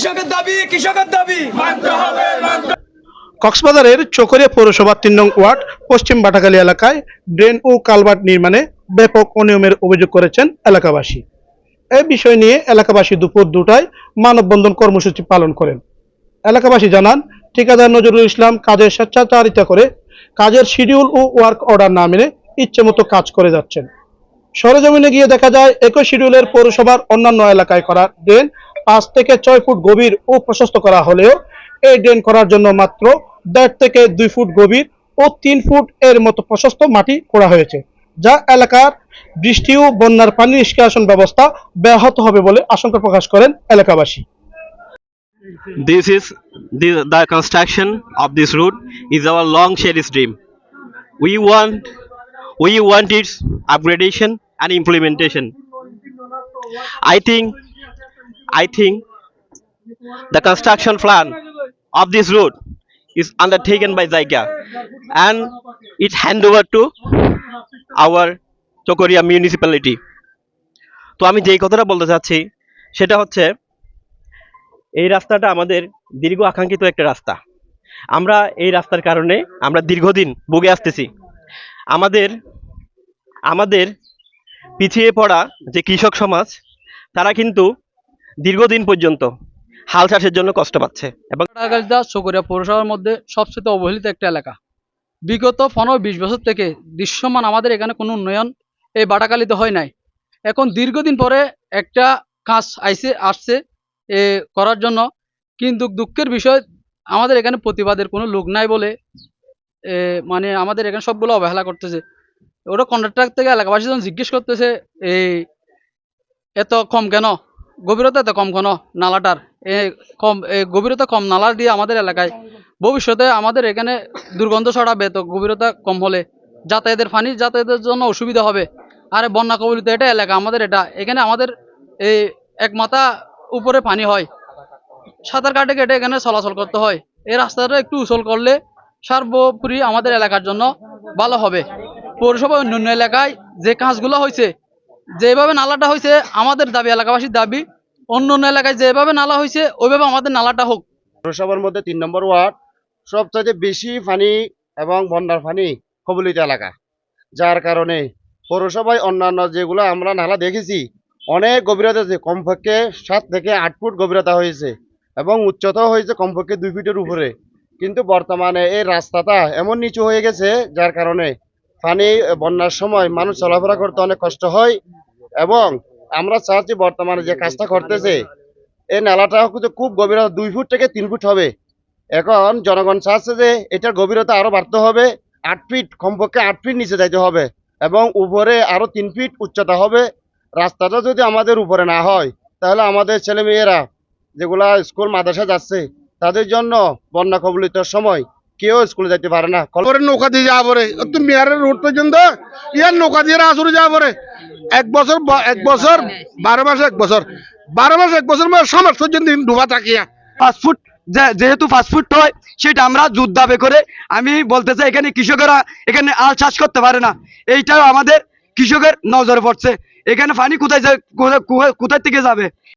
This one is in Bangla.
কৃষকের দাবি কৃষকের দাবি। কক্সবাজারের চকরিয়া পৌরসভার তিন নং ওয়ার্ড, পশ্চিম বাটাখালী এলাকায় ড্রেন ও কালভার্ট নির্মাণে ব্যাপক অনিয়মের অভিযোগ করেছেন এলাকাবাসী। এই বিষয় নিয়ে এলাকাবাসী দুপুর দুটায় মানববন্ধন কর্মসূচি পালন করেন। এলাকাবাসী জানান, ঠিকাদার নজরুল ইসলাম কাজের স্বেচ্ছাচারিতা করে কাজের শিডিউল ও ওয়ার্ক অর্ডার না মেনে ইচ্ছে মতো কাজ করে যাচ্ছেন। সরেজমিনে গিয়ে দেখা যায়, একই শিডিউলের পৌরসভার অন্যান্য এলাকায় করা ড্রেন পাঁচ থেকে ছয় ফুট গভীর ও প্রশস্ত করা হলেও এই ড্রেন করার জন্য মাত্র দেড় থেকে দুই ফুট গভীর ও তিন ফুট এর মতো প্রশস্ত মাটি করা হয়েছে যা এলাকার বৃষ্টি ও বন্যার পানি নিষ্কাশন ব্যবস্থা ব্যাহত হবে বলে আশঙ্কা প্রকাশ করেন এলাকাবাসী। This is the, the construction of this route is our long cherished dream. We want we want its upgradation and implementation. I think i think the construction plan of this route is undertaken by Zyga and it's hand over to our Chokoria municipality. তো আমি যেই কথাটা বলতে চাচ্ছি, সেটা হচ্ছে এই রাস্তাটা আমাদের দীর্ঘ আকাঙ্ক্ষিত একটা রাস্তা। আমরা এই রাস্তার কারণে আমরা দীর্ঘদিন ভুগে আসতেছি। আমাদের আমাদের পিছিয়ে পড়া যে কৃষক সমাজ, তারা কিন্তু দীর্ঘদিন পর্যন্ত হাল চাষের জন্য কষ্ট পাচ্ছে। এবং টাকাগাছদা চকরিয়া পৌরসভার মধ্যে সবচেয়ে অবহেলিত একটা এলাকা। বিগত পনেরো বিশ বছর থেকে দৃশ্যমান আমাদের এখানে কোনো উন্নয়ন এই বাটাকালিতে হয় নাই। এখন দীর্ঘদিন পরে একটা কাজ আইসে, আসছে এ করার জন্য। কিন্তু দুঃখের বিষয়, আমাদের এখানে প্রতিবাদের কোনো লোক নাই বলে মানে আমাদের এখানে সবগুলো অবহেলা করতেছে। ওরা কন্ট্রাক্টর থেকে এলাকাবাসী যখন জিজ্ঞেস করতেছে, এই, এত কম কেন? গভীরতা এত কম কেন নালাটার। কম গভীরতা কম নালা দিয়ে আমাদের এলাকায়। ভবিষ্যতে আমাদের এখানে দুর্গন্ধ ছড়াবে, তো গভীরতা কম হলে যাতায়াতের পানি যাতায়াতের জন্য অসুবিধা হবে। আরে বন্যা কবলিত এটা এলাকা, আমাদের এটা। এখানে আমাদের এই এক মাথা উপরে পানি হয়। সাঁতার কাটে কেটে এখানে চলাচল করতে হয়। এই রাস্তাটা একটু উচল করলে সর্বোপরি আমাদের এলাকার জন্য ভালো হবে। পৌরসভা অন্যান্য এলাকায় যে কাজগুলো হয়েছে যেভাবে নালাটা হয়েছে আমাদের দাবি, এলাকাবাসীর দাবি, অন্য অন্য এলাকায় যেভাবে নালা হয়েছে ওইভাবে আমাদের নালাটা হোক। পৌরসভার মধ্যে তিন নম্বর ওয়ার্ড, সবচাইতে বেশি পানি এবং বন্যার পানি কবলিত এলাকা। যার কারণে পৌরসভায় অন্যান্য যেগুলো আমরা নালা দেখেছি, অনেক গভীরতা আছে। কমপক্ষে সাত থেকে আট ফুট গভীরতা হয়েছে এবং উচ্চতাও হয়েছে কমপক্ষে দুই ফিটের উপরে। কিন্তু বর্তমানে এই রাস্তাটা এমন নিচু হয়ে গেছে, যার কারণে পানি বন্যার সময় মানুষ চলাফেরা করতে অনেক কষ্ট হয়। এবং আমরা চাচ্ছি বর্তমানে যে কাজটা করতেছে, এই নালাটা কিন্তু খুব গভীরতা, দুই ফুট থেকে তিন ফুট হবে। এখন জনগণ চাচ্ছে যে এটার গভীরতা আরও বাড়তে হবে, আট ফিট, কমপক্ষে আট ফিট নিচে যাইতে হবে এবং উপরে আরও তিন ফিট উচ্চতা হবে। রাস্তাটা যদি আমাদের উপরে না হয়, তাহলে আমাদের ছেলে মেয়েরা যেগুলা স্কুল, মাদ্রাসা যাচ্ছে, তাদের জন্য বন্যা কবলিত সময় কেউ স্কুলে যেতে পারে না। নৌকা দিয়ে যাওয়া পরে। তো মেয়ারের রোড পর্যন্ত, ইয়ার নৌকা দিয়ে আসরে যাওয়া পরে। এক বছর এক বছর বারো মাস এক বছর। বারো মাস এক বছর মানে সমাজ পর্যন্ত ডুবা থাকিয়া ফাস্টফুড যেহেতু ফাস্টফুড হয় সেটা আমরা যুদ্ধ দাবি করে আমি বলতে চাই এখানে কৃষকেরা এখানে আল চাষ করতে পারে না। এইটাও আমাদের কৃষকের নজরে পড়ছে। এখানে পানি কোথায় কোথায় থেকে যাবে?